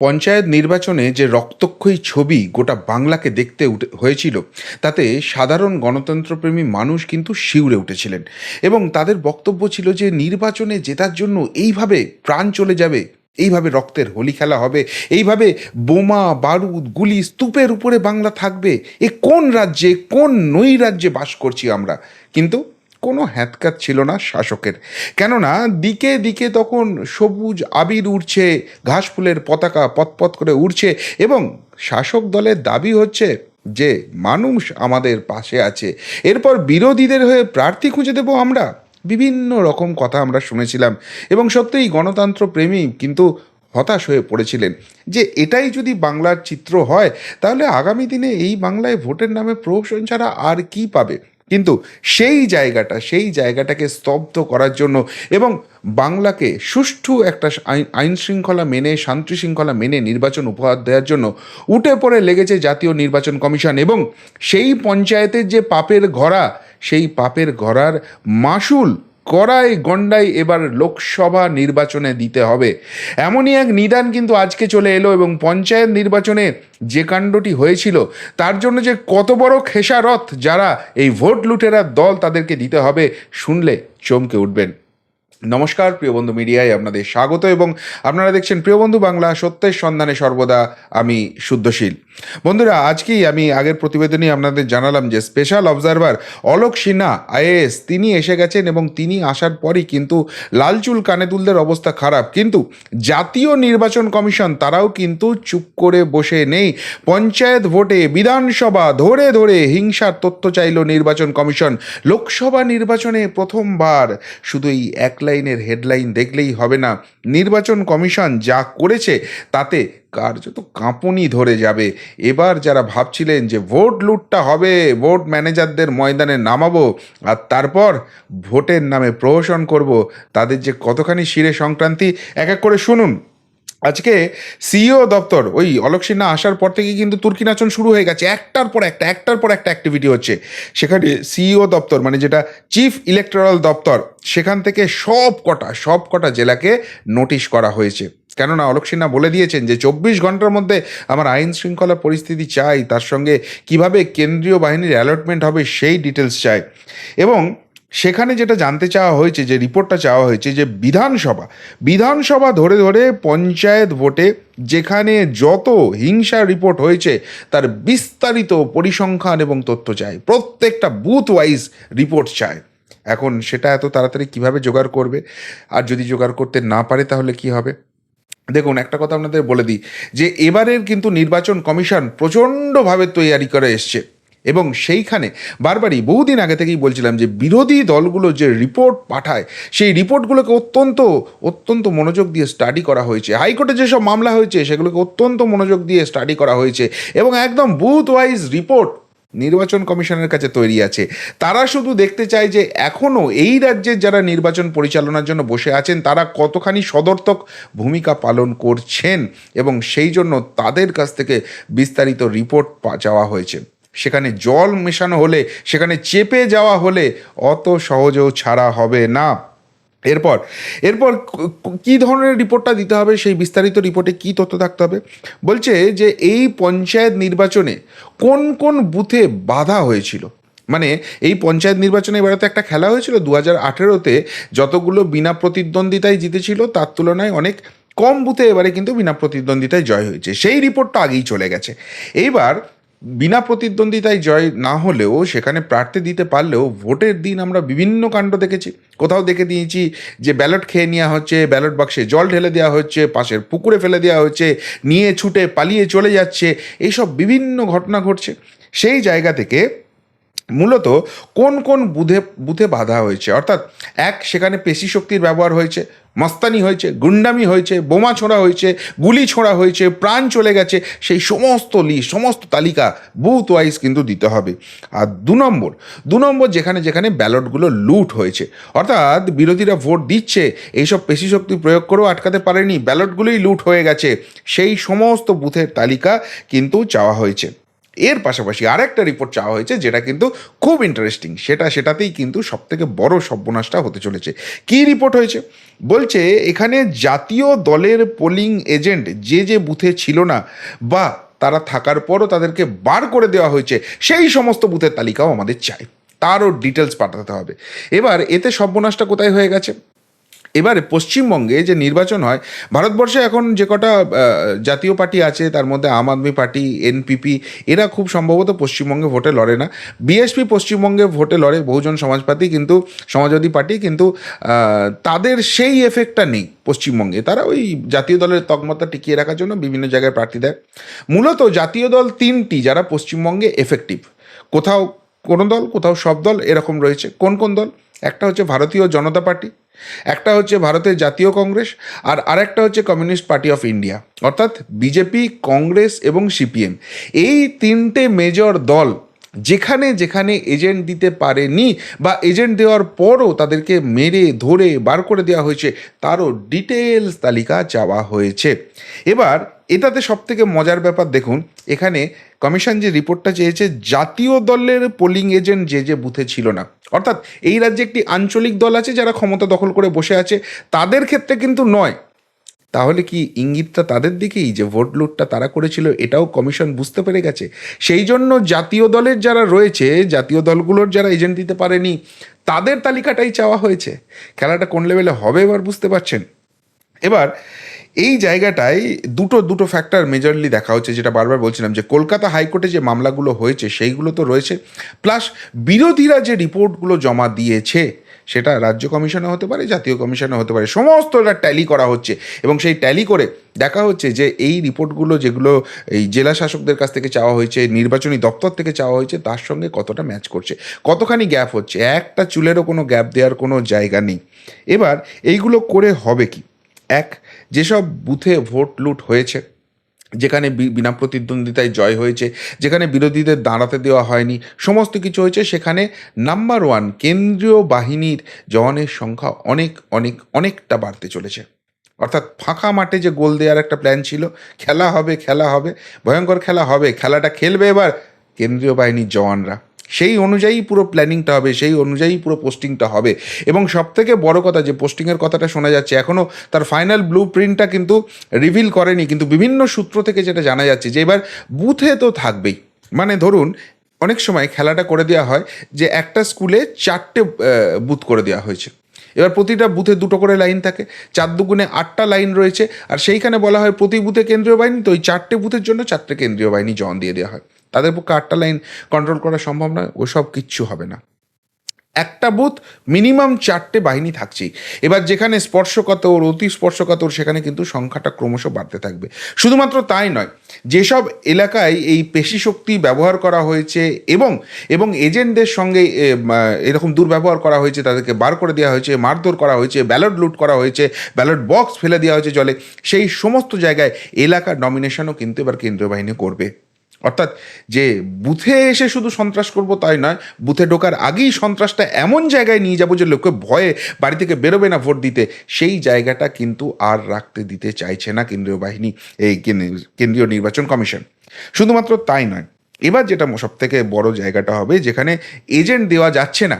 পঞ্চায়েত নির্বাচনে যে রক্তক্ষয়ী ছবি গোটা বাংলাকে দেখতে হয়েছিল, তাতে সাধারণ গণতন্ত্রপ্রেমী মানুষ কিন্তু শিউরে উঠেছিলেন। এবং তাদের বক্তব্য ছিল যে নির্বাচনে জেতার জন্য এইভাবে প্রাণ চলে যাবে, এইভাবে রক্তের হোলি খেলা হবে, এইভাবে বোমা, বারুদ, গুলি, স্তূপের উপরে বাংলা থাকবে, এ কোন রাজ্যে, কোন নই রাজ্যে বাস করছি আমরা? কিন্তু কোনো হ্যাতকাত ছিল না শাসকের। কেননা দিকে দিকে তখন সবুজ আবির উড়ছে, ঘাস ফুলের পতাকা পথপথ করে উড়ছে এবং শাসক দলের দাবি হচ্ছে যে মানুষ আমাদের পাশে আছে। এরপর বিরোধীদের হয়ে প্রার্থী খুঁজে দেবো আমরা। বিভিন্ন রকম কথা আমরা শুনেছিলাম এবং সত্যিই গণতন্ত্র প্রেমী কিন্তু হতাশ হয়ে পড়েছিলেন। যে এটাই যদি বাংলার চিত্র হয়, তাহলে আগামী দিনে এই বাংলায় ভোটের নামে প্রহসন ছাড়া আর কি পাবে? কিন্তু সেই জায়গাটা, সেই জায়গাটাকে স্তব্ধ করার জন্য এবং বাংলাকে সুষ্ঠু একটা আইন শৃঙ্খলা মেনে, শান্তি শৃঙ্খলা মেনে নির্বাচন উপহার দেওয়ার জন্য উঠে পড়ে লেগেছে জাতীয় নির্বাচন কমিশন এবং সেই পঞ্চায়েতের যে পাপের ঘরা, সেই পাপের ঘরার মাসুল কড়াই গন্ডাই এবার লোকসভা নির্বাচনে দিতে হবে। এমনই এক নিদান কিন্তু আজকে চলে এলো এবং পঞ্চায়েত নির্বাচনে যে কাণ্ডটি হয়েছিল, তার জন্য যে কত বড় খেসারত যারা এই ভোট লুটেরার দল তাদেরকে দিতে হবে শুনলে চমকে উঠবেন। নমস্কার, প্রিয় বন্ধু মিডিয়ায় আপনাদের স্বাগত এবং আপনারা দেখছেন প্রিয় বন্ধু বাংলা সত্যের সন্ধানে সর্বদা আমি শুদ্ধশীল। বন্ধুরা, আজকেই আমি আগের প্রতিবেদনই আপনাদের জানালাম যে special observer Alok Sinha IAS তিনি এসে গেছেন এবং তিনি আসার পরই কিন্তু লালচুল কানেদুলদের অবস্থা খারাপ। কিন্তু জাতীয় নির্বাচন কমিশন তারাও কিন্তু চুপ করে বসে নেই। পঞ্চায়েত ভোটে বিধানসভা ধরে ধরে হিংসার তথ্য চাইল নির্বাচন কমিশন। লোকসভা নির্বাচনে প্রথমবার শুধু এই এক লাইনের হেডলাইন দেখলেই হবে না। নির্বাচন কমিশন যা করেছে তাতে কার্যত কাঁপুনি ধরে যাবে। এবার যারা ভাবছিলেন যে ভোট লুটটা হবে, ভোট ম্যানেজারদের ময়দানে নামাবো আর তারপর ভোটের নামে প্রহসন করব, তাদের যে কতখানি শিরে সংক্রান্তি, এক এক করে শুনুন। আজকে সিইও দপ্তর, ওই অলোক সিনহা আসার পর থেকে কিন্তু তুর্কি নাচন শুরু হয়ে গেছে, একটার পর একটা, একটার পর একটা অ্যাক্টিভিটি হচ্ছে। সেখানে সিইও দপ্তর মানে যেটা চিফ ইলেকট্রাল দপ্তর, সেখান থেকে সব কটা সব কটা জেলাকে নোটিশ করা হয়েছে। কেননা অলোক সিনহা বলে দিয়েছেন যে চব্বিশ ঘণ্টার মধ্যে আমার আইন শৃঙ্খলা পরিস্থিতি চাই, তার সঙ্গে কীভাবে কেন্দ্রীয় বাহিনীর অ্যালটমেন্ট হবে সেই ডিটেলস চাই। এবং সেখানে যেটা জানতে চাওয়া হয়েছে, যে রিপোর্টটা চাওয়া হয়েছে, যে বিধানসভা বিধানসভা ধরে ধরে পঞ্চায়েত ভোটে যেখানে যত হিংসার রিপোর্ট হয়েছে, তার বিস্তারিত পরিসংখ্যান এবং তথ্য চায় প্রত্যেকটা বুথ ওয়াইজ রিপোর্ট চায় এখন সেটা এত তাড়াতাড়ি কীভাবে জোগাড় করবে? আর যদি জোগাড় করতে না পারে, তাহলে কি হবে? দেখুন, একটা কথা আপনাদের বলে দিই, যে এবারের কিন্তু নির্বাচন কমিশন প্রচণ্ডভাবে তৈয়ারি করে এসছে। এবং সেইখানে বারবারই বহুদিন আগে থেকেই বলছিলাম যে বিরোধী দলগুলো যে রিপোর্ট পাঠায়, সেই রিপোর্টগুলোকে অত্যন্ত অত্যন্ত মনোযোগ দিয়ে স্টাডি করা হয়েছে। হাইকোর্টে যেসব মামলা হয়েছে, সেগুলোকে অত্যন্ত মনোযোগ দিয়ে স্টাডি করা হয়েছে এবং একদম বুথ ওয়াইজ রিপোর্ট নির্বাচন কমিশনের কাছে তৈরি আছে। তারা শুধু দেখতে চায় যে এখনও এই রাজ্যের যারা নির্বাচন পরিচালনার জন্য বসে আছেন, তারা কতখানি সদর্থক ভূমিকা পালন করছেন এবং সেই জন্য তাদের কাছ থেকে বিস্তারিত রিপোর্ট চাওয়া হয়েছে। সেখানে জল মেশানো হলে, সেখানে চেপে যাওয়া হলে অত সহজেও ছাড়া হবে না। এরপর এরপর কি ধরনের রিপোর্টটা দিতে হবে? সেই বিস্তারিত রিপোর্টে কি তথ্য থাকতে হবে? বলছে যে এই পঞ্চায়েত নির্বাচনে কোন কোন বুথে বাধা হয়েছিল? মানে এই পঞ্চায়েত নির্বাচনে এবারে তো একটা খেলা হয়েছিল দু হাজার আঠেরোতে, যতগুলো বিনা প্রতিদ্বন্দ্বিতায় জিতেছিল, তার তুলনায় অনেক কম বুথে এবারে কিন্তু বিনা প্রতিদ্বন্দ্বিতায় জয় হয়েছে। সেই রিপোর্টটা আগেই চলে গেছে। এইবার বিনা প্রতিদ্বন্দ্বিতায় জয় না হলেও সেখানে প্রার্থী দিতে পারলেও ভোটের দিন আমরা বিভিন্ন কাণ্ড দেখেছি। কোথাও দেখে দিয়েছি যে ব্যালট খেয়ে নেওয়া হচ্ছে, ব্যালট বাক্সে জল ঢেলে দেওয়া হচ্ছে, পাশের পুকুরে ফেলে দেওয়া হচ্ছে, নিয়ে ছুটে পালিয়ে চলে যাচ্ছে, এইসব বিভিন্ন ঘটনা ঘটছে। সেই জায়গা থেকে মূলত কোন কোন বুধে বুথে বাধা হয়েছে? অর্থাৎ এক, সেখানে পেশি শক্তির ব্যবহার হয়েছে, মস্তানি হয়েছে, গুন্ডামি হয়েছে, বোমা ছোঁড়া হয়েছে, গুলি ছোঁড়া হয়েছে, প্রাণ চলে গেছে, সেই সমস্ত লিস্ট সমস্ত তালিকা বুথ ওয়াইজ কিন্তু দিতে হবে। আর দু নম্বর দু নম্বর যেখানে যেখানে ব্যালটগুলো লুট হয়েছে। অর্থাৎ বিরোধীরা ভোট দিচ্ছে, এইসব পেশি শক্তি প্রয়োগ করেও আটকাতে পারেনি, ব্যালটগুলোই লুট হয়ে গেছে, সেই সমস্ত বুথের তালিকা কিন্তু চাওয়া হয়েছে। এর পাশাপাশি আরেকটা রিপোর্ট চাওয়া হয়েছে, যেটা কিন্তু খুব ইন্টারেস্টিং সেটা, সেটাতেই কিন্তু সবথেকে বড় সর্বনাশটা হতে চলেছে। কী রিপোর্ট হয়েছে? বলছে, এখানে জাতীয় দলের পোলিং এজেন্ট যে যে বুথে ছিল না, বা তারা থাকার পরও তাদেরকে বার করে দেওয়া হয়েছে, সেই সমস্ত বুথের তালিকাও আমাদের চাই। তারও ডিটেলস পাঠাতে হবে। এবার, এতে সর্বনাশটা কোথায় হয়ে গেছে? এবারে পশ্চিমবঙ্গে যে নির্বাচন হয়, ভারতবর্ষে এখন যে কটা জাতীয় পার্টি আছে, তার মধ্যে আম আদমি পার্টি, এনপিপি, এরা খুব সম্ভবত পশ্চিমবঙ্গে ভোটে লড়ে না। বিএসপি পশ্চিমবঙ্গে ভোটে লড়ে বহুজন সমাজপাতি কিন্তু, সমাজবাদী পার্টি কিন্তু তাদের সেই এফেক্টটা নেই পশ্চিমবঙ্গে। তারা ওই জাতীয় দলের তকমতা টিকিয়ে রাখার জন্য বিভিন্ন জায়গায় প্রার্থী দেয়। মূলত জাতীয় দল তিনটি যারা পশ্চিমবঙ্গে এফেক্টিভ কোথাও কোনো দল, কোথাও সব দল এরকম রয়েছে। কোন কোন দল? একটা হচ্ছে ভারতীয় জনতা পার্টি একটা হচ্ছে ভারতের জাতীয় কংগ্রেস আর আরেকটা হচ্ছে কমিউনিস্ট পার্টি অফ ইন্ডিয়া অর্থাৎ বিজেপি, কংগ্রেস এবং সিপিএম। এই তিনটে মেজর দল যেখানে যেখানে এজেন্ট দিতে পারেনি বা এজেন্ট দেওয়ার পরও তাদেরকে মেরে, ধরে, বার করে দেওয়া হয়েছে, তারও ডিটেলস তালিকা চাওয়া হয়েছে। এবার এটাতে সব থেকে মজার ব্যাপার দেখুন, এখানে কমিশন যে রিপোর্টটা চেয়েছে, জাতীয় দলের পোলিং এজেন্ট যে যে বুথে ছিল না, অর্থাৎ এই রাজ্যে একটি আঞ্চলিক দল আছে যারা ক্ষমতা দখল করে বসে আছে, তাদের ক্ষেত্রে কিন্তু নয়। তাহলে কি ইঙ্গিতটা তাদের দিকেই যে ভোট লুটটা তারা করেছিল এটাও কমিশন বুঝতে পেরে গেছে? সেই জন্য জাতীয় দলের যারা রয়েছে, জাতীয় দলগুলোর যারা এজেন্ট দিতে পারেনি, তাদের তালিকাটাই চাওয়া হয়েছে। খেলাটা কোন লেভেলে হবে এবার বুঝতে পারছেন? এবার এই জায়গাটায় দুটো দুটো ফ্যাক্টর মেজরলি দেখা হচ্ছে, যেটা বারবার বলছিলাম যে কলকাতা হাইকোর্টে যে মামলাগুলো হয়েছে, সেইগুলো তো রয়েছে। প্লাস বিরোধীরা যে রিপোর্টগুলো জমা দিয়েছে সেটা রাজ্য কমিশনে হতে পারে, জাতীয় কমিশনে হতে পারে। সমস্তটা ট্যালি করা হচ্ছে এবং সেই ট্যালি করে দেখা হচ্ছে যে এই রিপোর্টগুলো যেগুলো এই জেলা শাসকদের কাছ থেকে চাওয়া হয়েছে, নির্বাচনী দপ্তর থেকে চাওয়া হয়েছে, তার সঙ্গে কতটা ম্যাচ করছে, কতখানি গ্যাপ হচ্ছে, একটা চুলেরও কোনো গ্যাপ দেওয়ার কোনো জায়গা নেই। এবার এইগুলো করে হবে কি? এক, যেসব বুথে ভোট লুট হয়েছে যেখানে বিনা প্রতিদ্বন্দ্বিতায় জয় হয়েছে, যেখানে বিরোধীদের দাঁড়াতে দেওয়া হয়নি, সমস্ত কিছু হয়েছে সেখানে নাম্বার ওয়ান কেন্দ্রীয় বাহিনীর জওয়ানের সংখ্যা অনেক অনেক, অনেকটা বাড়তে চলেছে। অর্থাৎ ফাঁকা মাঠে যে গোল দেওয়ার একটা প্ল্যান ছিল, খেলা হবে খেলা হবে, ভয়ঙ্কর খেলা হবে, খেলাটা খেলবে এবার কেন্দ্রীয় বাহিনীর জওয়ানরা। সেই অনুযায়ী পুরো প্ল্যানিংটা হবে, সেই অনুযায়ী পুরো পোস্টিংটা হবে। এবং সব থেকে বড় কথা যে পোস্টিংয়ের কথাটা শোনা যাচ্ছে এখনও তার ফাইনাল ব্লু প্রিন্টটা কিন্তু রিভিল করেনি, কিন্তু বিভিন্ন সূত্র থেকে যেটা জানা যাচ্ছে যে এবার বুথে তো থাকবেই। মানে ধরুন, অনেক সময় খেলাটা করে দেওয়া হয় যে একটা স্কুলে চারটে বুথ করে দেওয়া হয়েছে। এবার প্রতিটা বুথে দুটো করে লাইন থাকে, চার দুগুণে আটটা লাইন রয়েছে, আর সেইখানে বলা হয় প্রতি বুথে কেন্দ্রীয় বাহিনী, তো ওই চারটে বুথের জন্য চারটে কেন্দ্রীয় বাহিনী জন দিয়ে দেওয়া হয়। তাদের পক্ষে আটটা লাইন কন্ট্রোল করা সম্ভব নয় ওসব কিচ্ছু হবে না। একটা বুথ মিনিমাম চারটে বাহিনী থাকছেই। এবার যেখানে স্পর্শকাতর, অতি স্পর্শকাতর, সেখানে কিন্তু সংখ্যাটা ক্রমশ বাড়তে থাকবে। শুধুমাত্র তাই নয়, যেসব এলাকায় এই পেশি শক্তি ব্যবহার করা হয়েছে এবং এবং এজেন্টদের সঙ্গে এরকম দুর্ব্যবহার করা হয়েছে, তাদেরকে বার করে দেওয়া হয়েছে, মারধর করা হয়েছে ব্যালট লুট করা হয়েছে ব্যালট বক্স ফেলে দেওয়া হয়েছে, জলে, সেই সমস্ত জায়গায় এলাকার ডমিনেশনও কিন্তু এবার কেন্দ্রীয় বাহিনী করবে। অর্থাৎ যে বুথে এসে শুধু সন্ত্রাস করব তাই নয়, বুথে ঢোকার আগেই সন্ত্রাসটা এমন জায়গায় নিয়ে যাব যে লোকে ভয়ে বাড়ি থেকে বেরোবে না ভোট দিতে। সেই জায়গাটা কিন্তু আর রাখতে দিতে চাইছে না কেন্দ্রীয় বাহিনী, এই কেন্দ্রীয় নির্বাচন কমিশন। শুধুমাত্র তাই নয়, এবার যেটা সব থেকে বড় জায়গাটা হবে যেখানে এজেন্ট দেওয়া যাচ্ছে না।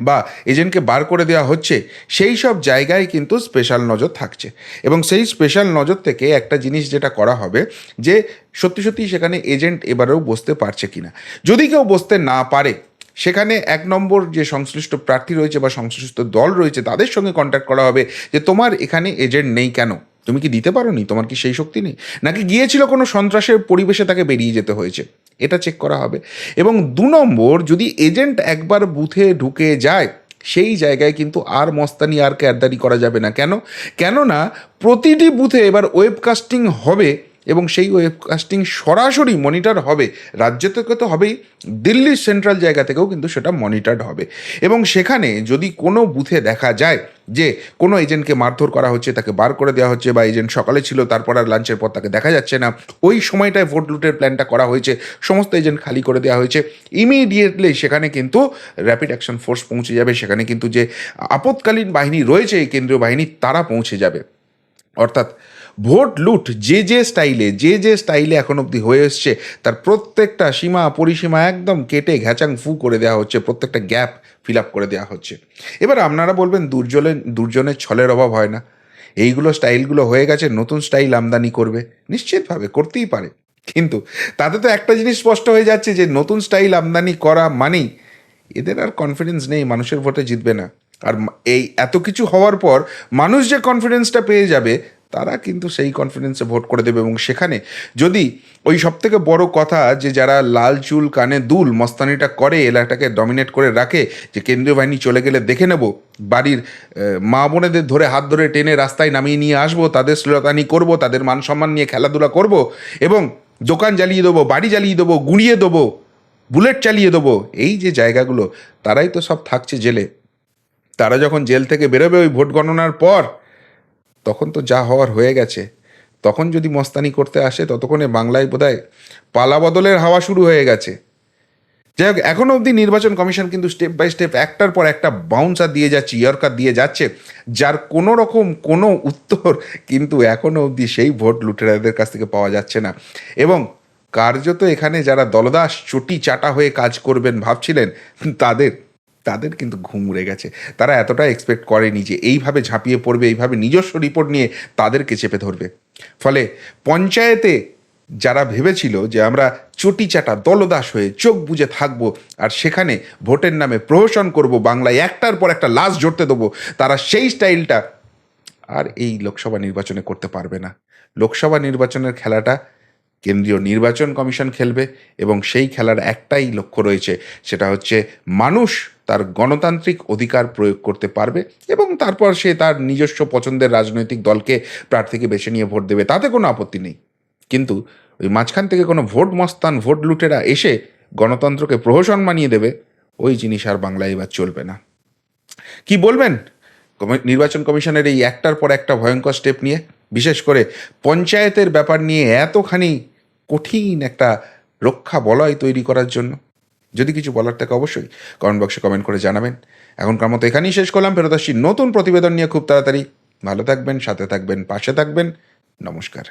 বা এজেন্টকে বার করে দেওয়া হচ্ছে, সেই সব জায়গায় কিন্তু স্পেশাল নজর থাকছে। এবং সেই স্পেশাল নজর থেকে একটা জিনিস যেটা করা হবে, যে সত্যি সত্যি সেখানে এজেন্ট এবারেও বসতে পারছে কিনা। যদি কেউ বসতে না পারে, সেখানে এক নম্বর যে সংশ্লিষ্ট প্রার্থী রয়েছে বা সংশ্লিষ্ট দল রয়েছে, তাদের সঙ্গে কন্ট্যাক্ট করা হবে, যে তোমার এখানে এজেন্ট নেই কেন? তুমি কি দিতে পারো নি তোমার কি সেই শক্তি নেই? নাকি গিয়েছিল কোনো সন্ত্রাসের পরিবেশে তাকে বেরিয়ে যেতে হয়েছে? এটা চেক করা হবে। এবং দু নম্বর, যদি এজেন্ট একবার বুথে ঢুকে যায়, সেই জায়গায় কিন্তু আর মস্তানি আর ক্যারদারি করা যাবে না। কেন? কেননা, প্রতিটি বুথে এবার ওয়েবকাস্টিং হবে এবং সেই ওয়েবকাস্টিং সরাসরি মনিটর হবে। রাজ্য থেকে তো হবেই, দিল্লির সেন্ট্রাল জায়গা থেকেও কিন্তু সেটা মনিটর্ড হবে। এবং সেখানে যদি কোনো বুথে দেখা যায় যে কোনো এজেন্টকে মারধর করা হচ্ছে, তাকে বার করে দেওয়া হচ্ছে বা এজেন্ট সকালে ছিল, তারপর আর লাঞ্চের পর তাকে দেখা যাচ্ছে না, ওই সময়টায় ভোট লুটের প্ল্যানটা করা হয়েছে, সমস্ত এজেন্ট খালি করে দেওয়া হয়েছে ইমিডিয়েটলি সেখানে কিন্তু র্যাপিড অ্যাকশন ফোর্স পৌঁছে যাবে। সেখানে কিন্তু যে আপৎকালীন বাহিনী রয়েছে, এই কেন্দ্রীয় বাহিনী, তারা পৌঁছে যাবে। অর্থাৎ ভোট লুট যে যে স্টাইলে, যে যে স্টাইলে এখন অবধি হয়ে এসছে, তার প্রত্যেকটা সীমা পরিসীমা একদম কেটে ঘ্যাচাং ফু করে দেওয়া হচ্ছে, প্রত্যেকটা গ্যাপ ফিল আপ করে দেওয়া হচ্ছে। এবার আপনারা বলবেন দুর্জনের দুর্জনের ছলের অভাব হয় না। এইগুলো স্টাইলগুলো হয়ে গেছে, নতুন স্টাইল আমদানি করবে। নিশ্চিতভাবে করতেই পারে। কিন্তু তাতে তো একটা জিনিস স্পষ্ট হয়ে যাচ্ছে যে, নতুন স্টাইল আমদানি করা মানেই এদের আর কনফিডেন্স নেই, মানুষের ভোটে জিতবে না। আর এই এত কিছু হওয়ার পর মানুষ যে কনফিডেন্সটা পেয়ে যাবে তারা কিন্তু সেই কনফিডেন্সে ভোট করে দেবে এবং সেখানে যদি ওই সব থেকে বড় কথা যে যারা লাল চুল, কানে দুল, মস্তানিটা করে, এলাকাটাকে ডমিনেট করে রাখে, যে কেন্দ্রীয় বাহিনী চলে গেলে দেখে নেব, বাড়ির মা বোনেদের ধরে হাত ধরে টেনে রাস্তায় নামিয়ে নিয়ে আসব, তাদের শ্লীলতানি করব, তাদের মান সম্মান নিয়ে খেলাধুলা করব এবং দোকান জ্বালিয়ে দেবো, বাড়ি জ্বালিয়ে দেবো, গুঁড়িয়ে দেবো, বুলেট চালিয়ে দেবো, এই যে জায়গাগুলো, তারাই তো সব থাকছে জেলে। তারা যখন জেল থেকে বেরোবে ওই ভোট গণনার পর তখন তো যা হওয়ার হয়ে গেছে। তখন যদি মস্তানি করতে আসে, ততক্ষণে বাংলায় বোধহয় পালা বদলের হাওয়া শুরু হয়ে গেছে। যাই হোক এখনও অবধি নির্বাচন কমিশন কিন্তু স্টেপ বাই স্টেপ একটার পর একটা বাউন্সার দিয়ে যাচ্ছে ইয়র্কার দিয়ে যাচ্ছে, যার কোনো রকম কোনো উত্তর কিন্তু এখনও অবধি সেই ভোট লুটেরাদের কাছ থেকে পাওয়া যাচ্ছে না। এবং কার্যত এখানে যারা দলদাস, চটি চাটা হয়ে কাজ করবেন ভাবছিলেন, তাদের তাদের কিন্তু ঘুম উড়ে গেছে। তারা এতটা এক্সপেক্ট করেনি যে এইভাবে ঝাঁপিয়ে পড়বে, এইভাবে নিজস্ব রিপোর্ট নিয়ে তাদেরকে চেপে ধরবে। ফলে পঞ্চায়েতে যারা ভেবেছিল যে আমরা চটি চাটা দলদাস হয়ে চোখ বুজে থাকব আর সেখানে ভোটের নামে প্রহসন করব, বাংলায় একটার পর একটা লাশ জড়তে দেবো, তারা সেই স্টাইলটা আর এই লোকসভা নির্বাচনে করতে পারবে না। লোকসভা নির্বাচনের খেলাটা কেন্দ্রীয় নির্বাচন কমিশন খেলবে এবং সেই খেলার একটাই লক্ষ্য রয়েছে, সেটা হচ্ছে মানুষ তার গণতান্ত্রিক অধিকার প্রয়োগ করতে পারবে এবং তারপর সে তার নিজস্ব পছন্দের রাজনৈতিক দলকে প্রার্থীকে বেছে নিয়ে ভোট দেবে, তাতে কোনো আপত্তি নেই। কিন্তু ওই মাঝখান থেকে কোনো ভোট মস্তান, ভোট লুটেরা এসে গণতন্ত্রকে প্রহসন মানিয়ে দেবে, ওই জিনিস আর বাংলায় এবার চলবে না। কি বলবেন? নির্বাচন কমিশনের এই একটার পর একটা ভয়ঙ্কর স্টেপ নিয়ে, বিশেষ করে পঞ্চায়েতের ব্যাপার নিয়ে এতখানি কঠিন একটা রক্ষা বলয় তৈরি করার জন্য। যদি কিছু বলার থাকে অবশ্যই কমেন্ট বক্সে কমেন্ট করে জানাবেন। এখনকার মতো এখানেই শেষ করলাম। ফেরত আসছি নতুন প্রতিবেদন নিয়ে খুব তাড়াতাড়ি। ভালো থাকবেন, সাথে থাকবেন, পাশে থাকবেন। নমস্কার।